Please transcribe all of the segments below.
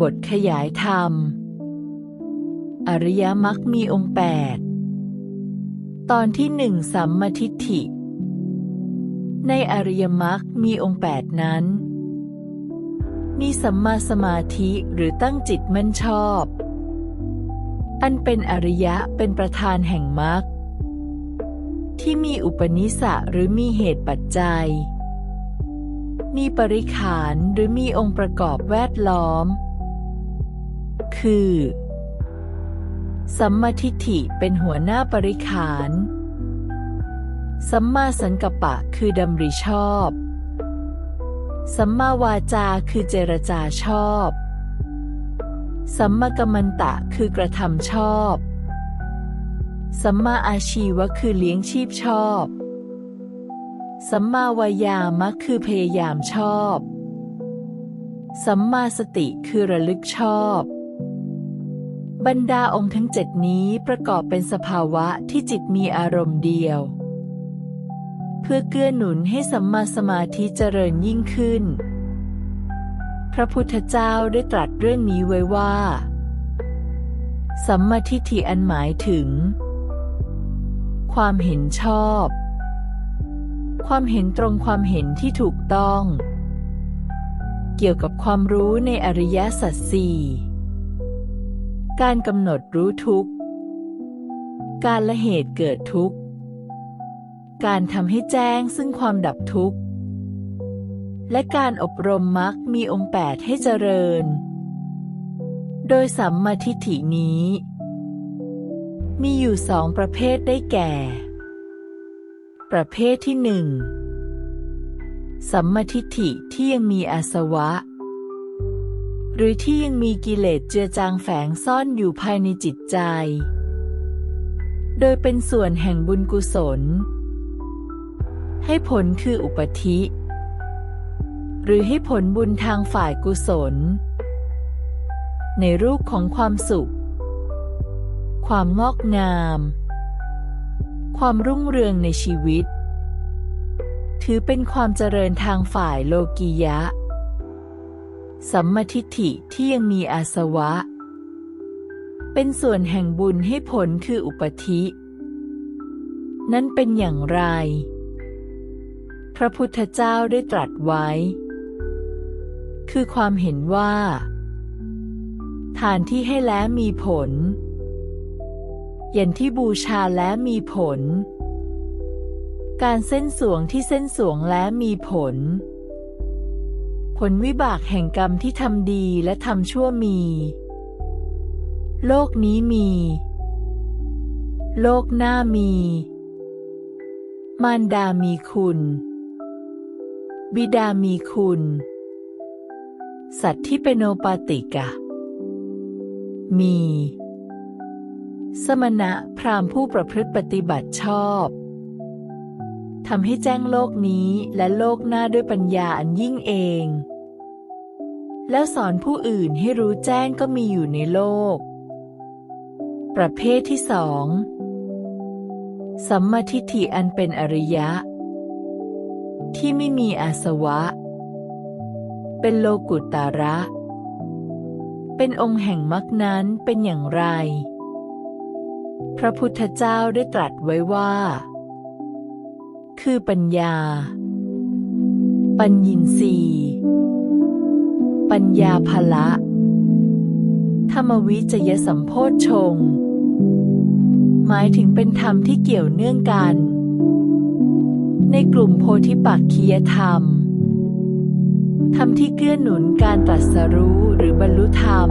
บทขยายธรรม อริยมรรคมีองค์แปดตอนที่หนึ่งสัมมาทิฏฐิ ในอริยมรรคมีองค์แปดนั้น มีสัมมาสมาธิหรือตั้งจิตมั่นชอบ อันเป็นอริยะเป็นประธานแห่งมรรคที่มีอุปนิสสะหรือมีเหตุปัจจัย มีปริขารหรือมีองค์ประกอบแวดล้อม คือ สัมมาทิฏฐิเป็นหัวหน้าปริขาร สัมมาสังกัปปะคือดำริชอบ สัมมาวาจาคือเจรจาชอบ สัมมากัมมันตะคือกระทำชอบ สัมมาอาชีวะคือเลี้ยงชีพชอบ สัมมาวายามะคือพยายามชอบสัมมาสติคือระลึกชอบ บรรดาองค์ทั้งเจ็ดนี้ประกอบเป็นสภาวะที่จิตมีอารมณ์เดียว เพื่อเกื้อหนุนให้สัมมาสมาธิเจริญยิ่งขึ้น พระพุทธเจ้าได้ตรัสเรื่องนี้ไว้ว่า สัมมาทิฏฐิอันหมายถึง ความเห็นชอบ ความเห็นตรงความเห็นที่ถูกต้อง เกี่ยวกับความรู้ในอริยสัจสี่ การกำหนดรู้ทุกข์ การละเหตุเกิดทุกข์ การทำให้แจ้งซึ่งความดับทุกข์ และการอบรมมรรคมีองค์แปดให้เจริญ โดยสัมมาทิฏฐินี้ มีอยู่สองประเภทได้แก่ ประเภทที่หนึ่งสัมมาทิฏฐิที่ยังมีอาสวะ หรือที่ยังมีกิเลสเจือจางแฝงซ่อนอยู่ภายในจิตใจ โดยเป็นส่วนแห่งบุญกุศล ให้ผลคืออุปธิ หรือให้ผลบุญทางฝ่ายกุศล ในรูปของความสุข ความงอกงาม ความรุ่งเรืองในชีวิต ถือเป็นความเจริญทางฝ่ายโลกียะ สัมมาทิฏฐิที่ยังมีอาสวะ เป็นส่วนแห่งบุญให้ผลคืออุปธิ นั้นเป็นอย่างไร พระพุทธเจ้าได้ตรัสไว้ คือความเห็นว่า ทานที่ให้แล้วมีผล ยันที่บูชาแล้วมีผล การเส้นสวงที่เส้นสวงแล้วมีผล ผลวิบากแห่งกรรมที่ทำดีและทำชั่วมี โลกนี้มี โลกหน้ามี มารดามีคุณ บิดามีคุณ สัตว์ที่เป็นโอปาติกะ มี สมณะพราหมณ์ผู้ประพฤติปฏิบัติชอบ ทำให้แจ้งโลกนี้และโลกหน้าด้วยปัญญาอันยิ่งเอง แล้วสอนผู้อื่นให้รู้แจ้งก็มีอยู่ในโลก ประเภทที่สองสัมมาทิฏฐิอันเป็นอริยะ ที่ไม่มีอาสวะ เป็นโลกุตตาระ เป็นองค์แห่งมรรคนั้นเป็นอย่างไร พระพุทธเจ้าได้ตรัสไว้ว่า คือปัญญา ปัญญินสีปัญญาภละ ธรรมวิจยสัมโพธชงหมายถึงเป็นธรรมที่เกี่ยวเนื่องกัน ในกลุ่มโพธิปักคียธรรม ธรรมที่เกื้อหนุนการตรัสรู้หรือบรรลุธรรม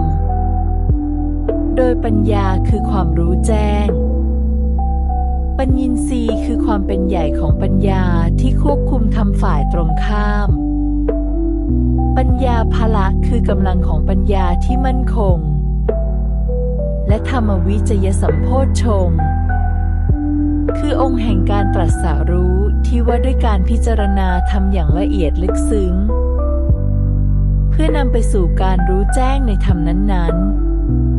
โดยปัญญาคือความรู้แจ้ง ปัญญินทรีคือความเป็นใหญ่ของปัญญาที่ควบคุมทำฝ่ายตรงข้าม ปัญญาภละคือกำลังของปัญญาที่มั่นคง และธรรมวิจยสัมโพธชง คือองค์แห่งการตรัสรู้ที่ว่าด้วยการพิจารณาทำอย่างละเอียดลึกซึ้ง เพื่อนำไปสู่การรู้แจ้งในธรรมนั้น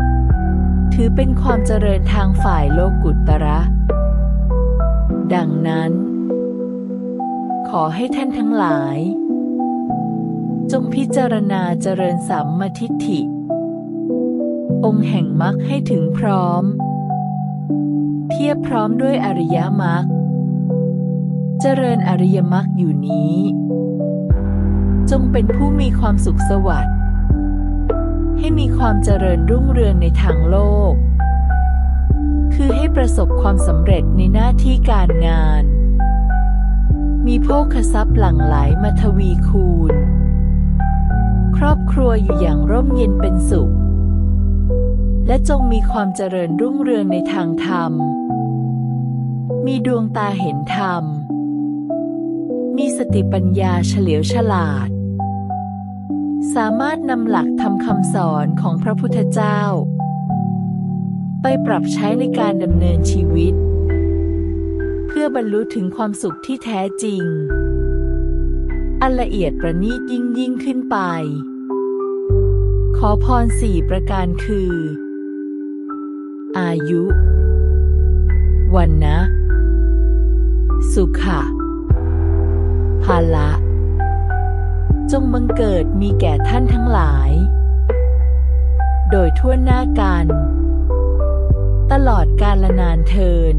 ๆ ถือเป็นความเจริญทางฝ่ายโลกุตตระ ดังนั้น ขอให้ท่านทั้งหลาย จงพิจารณาเจริญสัมมาทิฏฐิ องค์แห่งมรรคให้ถึงพร้อมเพียบพร้อมด้วยอริยมรรคเจริญอริยมรรคอยู่นี้ จงเป็นผู้มีความสุขสวัสดิ์ให้มีความเจริญรุ่งเรืองในทางโลก คือให้ประสบความสำเร็จในหน้าที่การงาน มีโภคทรัพย์หลั่งไหลมาทวีคูณ ครอบครัวอยู่อย่างร่มเย็นเป็นสุข และจงมีความเจริญรุ่งเรืองในทางธรรม มีดวงตาเห็นธรรม มีสติปัญญาเฉลียวฉลาด สามารถนำหลักทำคำสอนของพระพุทธเจ้า ไปปรับใช้ในการดำเนินชีวิต เพื่อบรรลุถึงความสุขที่แท้จริง อันละเอียดประณีตยิ่งยิ่งขึ้นไป ขอพรสี่ประการคือ อายุ วันนะ สุขะภาละจงบังเกิดมีแก่ท่านทั้งหลาย โดยทั่วหน้ากัน ตลอดกาลนานเทิน